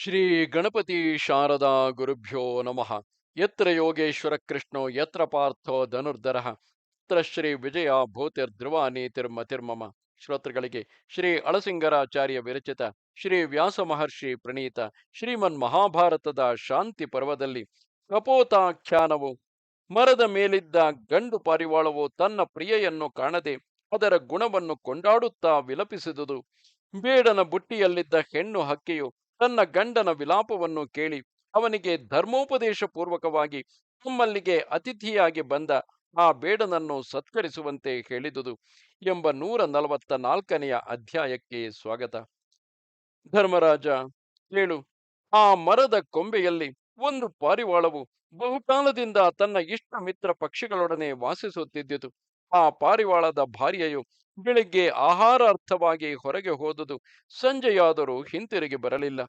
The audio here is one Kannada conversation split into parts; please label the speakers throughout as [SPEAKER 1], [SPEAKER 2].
[SPEAKER 1] ಶ್ರೀ ಗಣಪತಿ ಶಾರದಾ ಗುರುಭ್ಯೋ ನಮಃ. ಯತ್ರ ಯೋಗೇಶ್ವರ ಕೃಷ್ಣೋ, ಯತ್ರ ಪಾರ್ಥೋ ಧನುರ್ಧರಃ. ಯತ್ರ ಶ್ರೀ ವಿಜಯ ಭೂತಿರ್ಧ್ರುವ ನೀತಿರ್ಮತಿರ್ಮಮ ಶ್ರೋತೃಗಳಿಗೆ ಶ್ರೀ ಅಳಸಿಂಗರಾಚಾರ್ಯ ವಿರಚಿತ ಶ್ರೀ ವ್ಯಾಸ ಮಹರ್ಷಿ ಪ್ರಣೀತ ಶ್ರೀಮನ್ ಮಹಾಭಾರತದ ಶಾಂತಿ ಪರ್ವದಲ್ಲಿ ಕಪೋತಾಖ್ಯಾನವು ಮರದ ಮೇಲಿದ್ದ ಗಂಡು ಪಾರಿವಾಳವು ತನ್ನ ಪ್ರಿಯೆಯನ್ನು ಕಾಣದೆ ಅದರ ಗುಣವನ್ನು ಕೊಂಡಾಡುತ್ತಾ ವಿಲಪಿಸಿದುದು. ಬೇಡನ ಬುಟ್ಟಿಯಲ್ಲಿದ್ದ ಹೆಣ್ಣು ಹಕ್ಕಿಯು ತನ್ನ ಗಂಡನ ವಿಲಾಪವನ್ನು ಕೇಳಿ ಅವನಿಗೆ ಧರ್ಮೋಪದೇಶ ಪೂರ್ವಕವಾಗಿ ತಮ್ಮಲ್ಲಿಗೆ ಅತಿಥಿಯಾಗಿ ಬಂದ ಆ ಬೇಡನನ್ನು ಸತ್ಕರಿಸುವಂತೆ ಹೇಳಿದುದು ಎಂಬ ನೂರ ನಲವತ್ತ ನಾಲ್ಕನೆಯ ಅಧ್ಯಾಯಕ್ಕೆ ಸ್ವಾಗತ. ಧರ್ಮರಾಜ ಹೇಳು ಆ ಮರದ ಕೊಂಬೆಯಲ್ಲಿ ಒಂದು ಪಾರಿವಾಳವು ಬಹುಕಾಲದಿಂದ ತನ್ನ ಇಷ್ಟ ಮಿತ್ರ ಪಕ್ಷಿಗಳೊಡನೆ ವಾಸಿಸುತ್ತಿದ್ದಿತು ಆ ಪಾರಿವಾಳದ ಭಾರ್ಯೆಯು ಬೆಳಿಗ್ಗೆ ಆಹಾರಾರ್ಥವಾಗಿ ಹೊರಗೆ ಹೋದುದು ಸಂಜೆಯಾದರೂ ಹಿಂತಿರುಗಿ ಬರಲಿಲ್ಲ.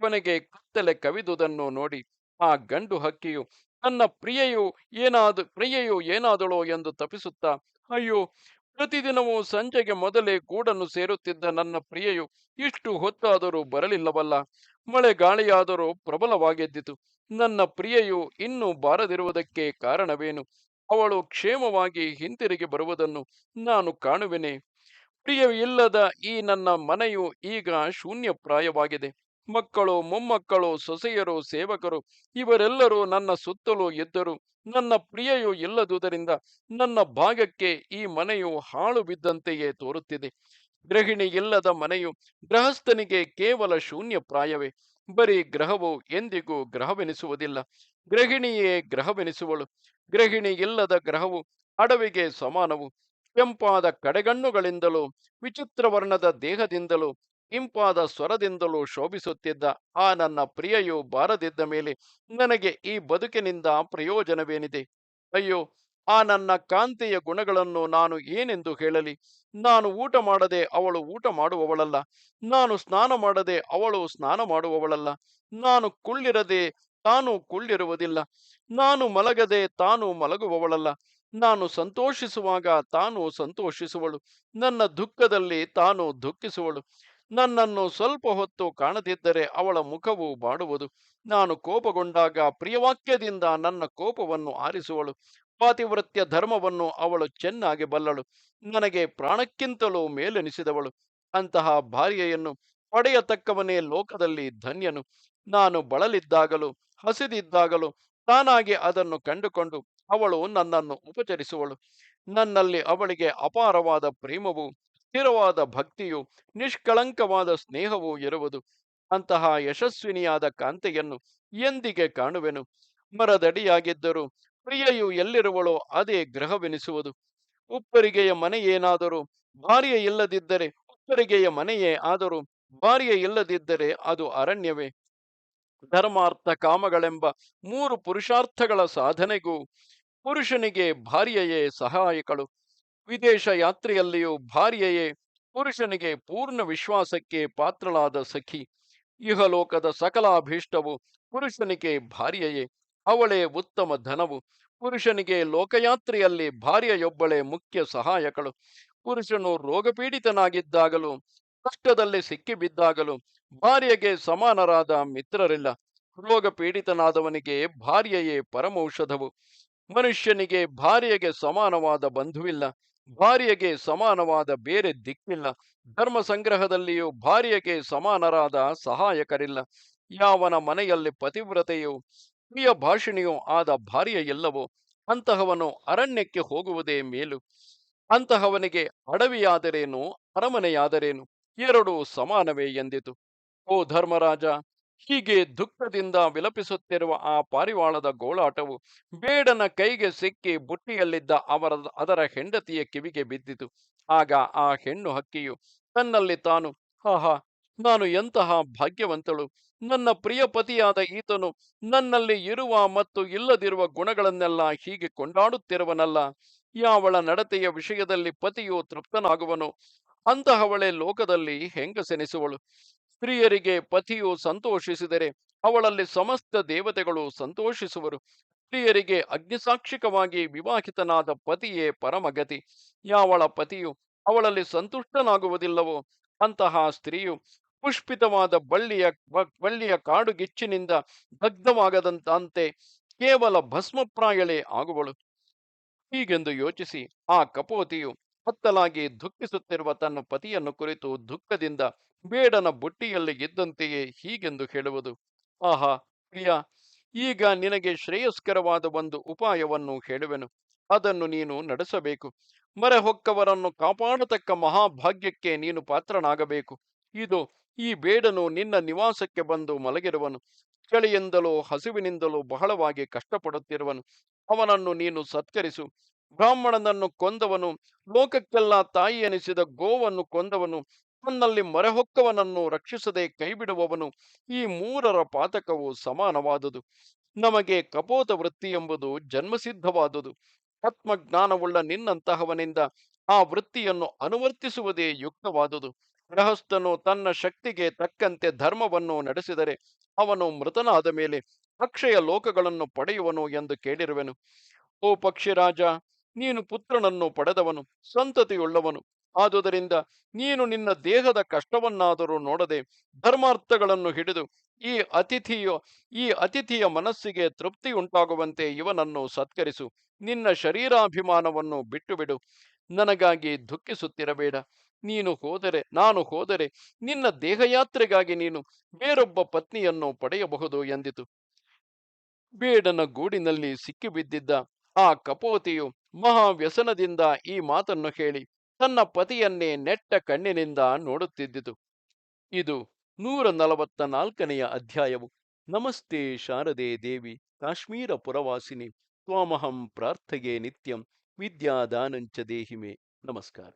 [SPEAKER 1] ಕೊನೆಗೆ ಕತ್ತಲೆ ಕವಿದುದನ್ನು ನೋಡಿ ಆ ಗಂಡು ಹಕ್ಕಿಯು ತನ್ನ ಪ್ರಿಯೆಯು ಏನಾದ, ಪ್ರಿಯೆಯು ಏನಾದಳೋ? ಎಂದು ತಪಿಸುತ್ತಾ ಅಯ್ಯೋ, ಪ್ರತಿದಿನವೂ ಸಂಜೆಗೆ ಮೊದಲೇ ಗೂಡನ್ನು ಸೇರುತ್ತಿದ್ದ ನನ್ನ ಪ್ರಿಯೆಯು ಇಷ್ಟು ಹೊತ್ತಾದರೂ ಬರಲಿಲ್ಲವಲ್ಲ. ಮಳೆ ಗಾಳಿಯಾದರೂ ಪ್ರಬಲವಾಗಿದ್ದಿತು. ನನ್ನ ಪ್ರಿಯೆಯು ಇನ್ನೂ ಬಾರದಿರುವುದಕ್ಕೆ ಕಾರಣವೇನು? ಅವಳು ಕ್ಷೇಮವಾಗಿ ಹಿಂತಿರುಗಿ ಬರುವುದನ್ನು ನಾನು ಕಾಣುವೆನೆ. ಪ್ರಿಯವಿಲ್ಲದ ಈ ನನ್ನ ಮನೆಯು ಈಗ ಶೂನ್ಯಪ್ರಾಯವಾಗಿದೆ. ಮಕ್ಕಳು, ಮೊಮ್ಮಕ್ಕಳು, ಸೊಸೆಯರು, ಸೇವಕರು, ಇವರೆಲ್ಲರೂ ನನ್ನ ಸುತ್ತಲೂ ಇದ್ದರು. ನನ್ನ ಪ್ರಿಯೆಯು ಇಲ್ಲದುದರಿಂದ ನನ್ನ ಭಾಗಕ್ಕೆ ಈ ಮನೆಯು ಹಾಳು ಬಿದ್ದಂತೆಯೇ ತೋರುತ್ತಿದೆ. ಗೃಹಿಣಿ ಇಲ್ಲದ ಮನೆಯು ಗೃಹಸ್ಥನಿಗೆ ಕೇವಲ ಶೂನ್ಯಪ್ರಾಯವೇ. ಬರೀ ಗ್ರಹವು ಎಂದಿಗೂ ಗ್ರಹವೆನಿಸುವುದಿಲ್ಲ. ಗೃಹಿಣಿಯೇ ಗ್ರಹವೆನಿಸುವಳು. ಗೃಹಿಣಿ ಇಲ್ಲದ ಗ್ರಹವು ಅಡವಿಗೆ ಸಮಾನವು. ಕೆಂಪಾದ ಕಡೆಗಣ್ಣುಗಳಿಂದಲೂ, ವಿಚಿತ್ರ ವರ್ಣದ ದೇಹದಿಂದಲೂ, ಇಂಪಾದ ಸ್ವರದಿಂದಲೂ ಶೋಭಿಸುತ್ತಿದ್ದ ಆ ನನ್ನ ಪ್ರಿಯೆಯು ಬಾರದಿದ್ದ ಮೇಲೆ ನನಗೆ ಈ ಬದುಕಿನಿಂದ ಪ್ರಯೋಜನವೇನಿದೆ? ಅಯ್ಯೋ ಆ ನನ್ನ ಕಾಂತಿಯ ಗುಣಗಳನ್ನು ನಾನು ಏನೆಂದು ಹೇಳಲಿ? ನಾನು ಊಟ ಮಾಡದೆ ಅವಳು ಊಟ ಮಾಡುವವಳಲ್ಲ. ನಾನು ಸ್ನಾನ ಮಾಡದೆ ಅವಳು ಸ್ನಾನ ಮಾಡುವವಳಲ್ಲ. ನಾನು ಕುಳ್ಳಿರದೆ ತಾನು ಕುಳ್ಳಿರುವುದಿಲ್ಲ. ನಾನು ಮಲಗದೆ ತಾನು ಮಲಗುವವಳಲ್ಲ. ನಾನು ಸಂತೋಷಿಸುವಾಗ ತಾನು ಸಂತೋಷಿಸುವಳು. ನನ್ನ ದುಃಖದಲ್ಲಿ ತಾನು ದುಃಖಿಸುವಳು. ನನ್ನನ್ನು ಸ್ವಲ್ಪ ಹೊತ್ತು ಕಾಣದಿದ್ದರೆ ಅವಳ ಮುಖವು ಬಾಡುವುದು. ನಾನು ಕೋಪಗೊಂಡಾಗ ಪ್ರಿಯವಾಕ್ಯದಿಂದ ನನ್ನ ಕೋಪವನ್ನು ಆರಿಸುವಳು. ಪಾತಿವೃತ್ಯ ಧರ್ಮವನ್ನು ಅವಳು ಚೆನ್ನಾಗಿ ಬಲ್ಲಳು. ನನಗೆ ಪ್ರಾಣಕ್ಕಿಂತಲೂ ಮೇಲೆನಿಸಿದವಳು. ಅಂತಹ ಭಾರ್ಯೆಯನ್ನು ಪಡೆಯತಕ್ಕವನೇ ಲೋಕದಲ್ಲಿ ಧನ್ಯನು. ನಾನು ಬಳಲಿದ್ದಾಗಲೂ ಹಸಿದಿದ್ದಾಗಲೂ ತಾನಾಗಿ ಅದನ್ನು ಕಂಡುಕೊಂಡು ಅವಳು ನನ್ನನ್ನು ಉಪಚರಿಸುವಳು. ನನ್ನಲ್ಲಿ ಅವಳಿಗೆ ಅಪಾರವಾದ ಪ್ರೇಮವು ಸ್ಥಿರವಾದ ಭಕ್ತಿಯು, ನಿಷ್ಕಳಂಕವಾದ ಸ್ನೇಹವೂ ಇರುವುದು. ಅಂತಹ ಯಶಸ್ವಿನಿಯಾದ ಕಾಂತೆಯನ್ನು ಎಂದಿಗೆ ಕಾಣುವೆನು? ಮರದಡಿಯಾಗಿದ್ದರೂ ಪ್ರಿಯೆಯು ಎಲ್ಲಿರುವಳೋ ಅದೇ ಗ್ರಹವೆನಿಸುವುದು ಉಪ್ಪರಿಗೆಯ ಮನೆಯೇನಾದರೂ ಭಾರ್ಯ ಇಲ್ಲದಿದ್ದರೆ ಉಪ್ಪರಿಗೆಯ ಮನೆಯೇ ಆದರೂ ಭಾರ್ಯ ಇಲ್ಲದಿದ್ದರೆ ಅದು ಅರಣ್ಯವೇ. ಧರ್ಮಾರ್ಥ ಕಾಮಗಳೆಂಬ ಮೂರು ಪುರುಷಾರ್ಥಗಳ ಸಾಧನೆಗೂ ಪುರುಷನಿಗೆ ಭಾರ್ಯೆಯೇ ಸಹಾಯಕಳು. ವಿದೇಶ ಯಾತ್ರೆಯಲ್ಲಿಯೂ ಭಾರ್ಯೆಯೇ ಪುರುಷನಿಗೆ ಪೂರ್ಣ ವಿಶ್ವಾಸಕ್ಕೆ ಪಾತ್ರಳಾದ ಸಖಿ. ಇಹಲೋಕದ ಸಕಲಾಭೀಷ್ಟವು ಪುರುಷನಿಗೆ ಭಾರ್ಯೆಯೇ, ಅವಳೇ ಉತ್ತಮ ಧನವು. ಪುರುಷನಿಗೆ ಲೋಕಯಾತ್ರೆಯಲ್ಲಿ ಭಾರ್ಯೆಯೊಬ್ಬಳೆ ಮುಖ್ಯ ಸಹಾಯಕಳು. ಪುರುಷನು ರೋಗಪೀಡಿತನಾಗಿದ್ದಾಗಲೂ, ಕಷ್ಟದಲ್ಲಿ ಸಿಕ್ಕಿಬಿದ್ದಾಗಲೂ ಭಾರ್ಯೆಗೆ ಸಮಾನರಾದ ಮಿತ್ರರಿಲ್ಲ. ರೋಗ ಪೀಡಿತನಾದವನಿಗೆ ಭಾರ್ಯೆಯೇ ಪರಮೌಷಧವು. ಮನುಷ್ಯನಿಗೆ ಭಾರ್ಯೆಗೆ ಸಮಾನವಾದ ಬಂಧುವಿಲ್ಲ. ಭಾರ್ಯೆಗೆ ಸಮಾನವಾದ ಬೇರೆ ದಿಕ್ಕಿಲ್ಲ. ಧರ್ಮ ಸಂಗ್ರಹದಲ್ಲಿಯೂ ಭಾರ್ಯೆಗೆ ಸಮಾನರಾದ ಸಹಾಯಕರಿಲ್ಲ. ಯಾವನ ಮನೆಯಲ್ಲಿ ಪತಿವ್ರತೆಯು, ಪ್ರಿಯ ಭಾಷಿಣಿಯೂ ಆದ ಭಾರ್ಯ ಎಲ್ಲವೋ, ಅಂತಹವನು ಅರಣ್ಯಕ್ಕೆ ಹೋಗುವುದೇ ಮೇಲು. ಅಂತಹವನಿಗೆ ಅಡವಿಯಾದರೇನು, ಅರಮನೆಯಾದರೇನು, ಎರಡೂ ಸಮಾನವೇ ಎಂದಿತು. ಓ ಧರ್ಮರಾಜ! ಹೀಗೆ ದುಃಖದಿಂದ ವಿಲಪಿಸುತ್ತಿರುವ ಆ ಪಾರಿವಾಳದ ಗೋಳಾಟವು ಬೇಡನ ಕೈಗೆ ಸಿಕ್ಕಿ ಬುಟ್ಟಿಯಲ್ಲಿದ್ದ ಅವರ ಅದರ ಹೆಂಡತಿಯ ಕಿವಿಗೆ ಬಿದ್ದಿತು. ಆಗ ಆ ಹೆಣ್ಣು ಹಕ್ಕಿಯು ತನ್ನಲ್ಲಿ ತಾನು ಹಾಹಾ ನಾನು ಎಂತಹ ಭಾಗ್ಯವಂತಳು. ನನ್ನ ಪ್ರಿಯ ಪತಿಯಾದ ಈತನು ನನ್ನಲ್ಲಿ ಇರುವ ಮತ್ತು ಇಲ್ಲದಿರುವ ಗುಣಗಳನ್ನೆಲ್ಲ ಹೀಗೆ ಕೊಂಡಾಡುತ್ತಿರುವನಲ್ಲ. ಯಾವಳ ನಡತೆಯ ವಿಷಯದಲ್ಲಿ ಪತಿಯು ತೃಪ್ತನಾಗುವನು ಅಂತಹವಳೆ ಲೋಕದಲ್ಲಿ ಹೆಂಗಸೆನಿಸುವಳು. ಸ್ತ್ರೀಯರಿಗೆ ಪತಿಯು ಸಂತೋಷಿಸಿದರೆ ಅವಳಲ್ಲಿ ಸಮಸ್ತ ದೇವತೆಗಳು ಸಂತೋಷಿಸುವರು. ಸ್ತ್ರೀಯರಿಗೆ ಅಗ್ನಿಸಾಕ್ಷಿಕವಾಗಿ ವಿವಾಹಿತನಾದ ಪತಿಯೇ ಪರಮಗತಿ. ಯಾವಳ ಪತಿಯು ಅವಳಲ್ಲಿ ಸಂತುಷ್ಟನಾಗುವುದಿಲ್ಲವೋ ಅಂತಹ ಸ್ತ್ರೀಯು ಪುಷ್ಪಿತವಾದ ಬಳ್ಳಿಯ ಬಳ್ಳಿಯ ಕಾಡುಗಿಚ್ಚಿನಿಂದ ಭಗ್ನವಾಗದಂತಂತೆ ಕೇವಲ ಭಸ್ಮಪ್ರಾಯಳೇ ಆಗುವಳು. ಹೀಗೆಂದು ಯೋಚಿಸಿ ಆ ಕಪೋತಿಯು ಹತ್ತಲಾಗಿ ದುಃಖಿಸುತ್ತಿರುವ ತನ್ನ ಪತಿಯನ್ನು ಕುರಿತು ದುಃಖದಿಂದ ಬೇಡನ ಬುಟ್ಟಿಯಲ್ಲಿ ಇದ್ದಂತೆಯೇ ಹೀಗೆಂದು ಹೇಳುವುದು. ಆಹಾ, ಪ್ರಿಯ, ಈಗ ನಿನಗೆ ಶ್ರೇಯಸ್ಕರವಾದ ಒಂದು ಉಪಾಯವನ್ನು ಹೇಳುವೆನು. ಅದನ್ನು ನೀನು ನಡೆಸಬೇಕು. ಮರೆಹೊಕ್ಕವರನ್ನು ಕಾಪಾಡತಕ್ಕ ಮಹಾಭಾಗ್ಯಕ್ಕೆ ನೀನು ಪಾತ್ರನಾಗಬೇಕು. ಇದು ಈ ಬೇಡನು ನಿನ್ನ ನಿವಾಸಕ್ಕೆ ಬಂದು ಮಲಗಿರುವನು. ಚಳಿಯಿಂದಲೂ ಹಸಿವಿನಿಂದಲೂ ಬಹಳವಾಗಿ ಕಷ್ಟಪಡುತ್ತಿರುವನು. ಅವನನ್ನು ನೀನು ಸತ್ಕರಿಸು. ಬ್ರಾಹ್ಮಣನನ್ನು ಕೊಂದವನು, ಲೋಕಕ್ಕೆಲ್ಲ ತಾಯಿ ಎನಿಸಿದ ಗೋವನ್ನು ಕೊಂದವನು, ತನ್ನಲ್ಲಿ ಮರೆಹೊಕ್ಕವನನ್ನು ರಕ್ಷಿಸದೆ ಕೈಬಿಡುವವನು, ಈ ಮೂರರ ಪಾತಕವು ಸಮಾನವಾದುದು. ನಮಗೆ ಕಪೋತ ವೃತ್ತಿ ಎಂಬುದು ಜನ್ಮಸಿದ್ಧವಾದುದು. ಆತ್ಮಜ್ಞಾನವುಳ್ಳ ನಿನ್ನಂತಹವನಿಂದ ಆ ವೃತ್ತಿಯನ್ನು ಅನುವರ್ತಿಸುವುದೇ ಯುಕ್ತವಾದುದು. ಗೃಹಸ್ಥನು ತನ್ನ ಶಕ್ತಿಗೆ ತಕ್ಕಂತೆ ಧರ್ಮವನ್ನು ನಡೆಸಿದರೆ ಅವನು ಮೃತನಾದ ಮೇಲೆ ಅಕ್ಷಯ ಲೋಕಗಳನ್ನು ಪಡೆಯುವನು ಎಂದು ಕೇಳಿರುವೆನು. ಓ ಪಕ್ಷಿರಾಜ ನೀನು ಪುತ್ರನನ್ನು ಪಡೆದವನು, ಸಂತತಿಯುಳ್ಳವನು. ಆದುದರಿಂದ ನೀನು ನಿನ್ನ ದೇಹದ ಕಷ್ಟವನ್ನಾದರೂ ನೋಡದೆ ಧರ್ಮಾರ್ಥಗಳನ್ನು ಹಿಡಿದು ಈ ಅತಿಥಿಯ ಈ ಅತಿಥಿಯ ಮನಸ್ಸಿಗೆ ತೃಪ್ತಿಯುಂಟಾಗುವಂತೆ ಇವನನ್ನು ಸತ್ಕರಿಸು. ನಿನ್ನ ಶರೀರಾಭಿಮಾನವನ್ನು ಬಿಟ್ಟು ಬಿಡು ನನಗಾಗಿ ದುಃಖಿಸುತ್ತಿರಬೇಡ. ನೀನು ಹೋದರೆ, ನಾನು ಹೋದರೆ ನಿನ್ನ ದೇಹಯಾತ್ರೆಗಾಗಿ ನೀನು ಬೇರೊಬ್ಬ ಪತ್ನಿಯನ್ನು ಪಡೆಯಬಹುದು ಎಂದಿತು. ಬೇಡನ ಗೂಡಿನಲ್ಲಿ ಸಿಕ್ಕಿಬಿದ್ದಿದ್ದ ಆ ಕಪೋತಿಯು ಮಹಾವ್ಯಸನದಿಂದ ಈ ಮಾತನ್ನು ಹೇಳಿ ತನ್ನ ಪತಿಯನ್ನೇ ನೆಟ್ಟ ಕಣ್ಣಿನಿಂದ ನೋಡುತ್ತಿದ್ದಿತು. ಇದು ನೂರ ನಲವತ್ತ ನಾಲ್ಕನೆಯ ಅಧ್ಯಾಯವು. ನಮಸ್ತೆ ಶಾರದೆ ದೇವಿ, ಕಾಶ್ಮೀರ ಪುರವಾಸಿನಿ, ತ್ವಾಮಹಂ ಪ್ರಾರ್ಥಗೆ ನಿತ್ಯಂ, ವಿದ್ಯಾದಾನಂಚ ದೇಹಿಮೆ. ನಮಸ್ಕಾರ.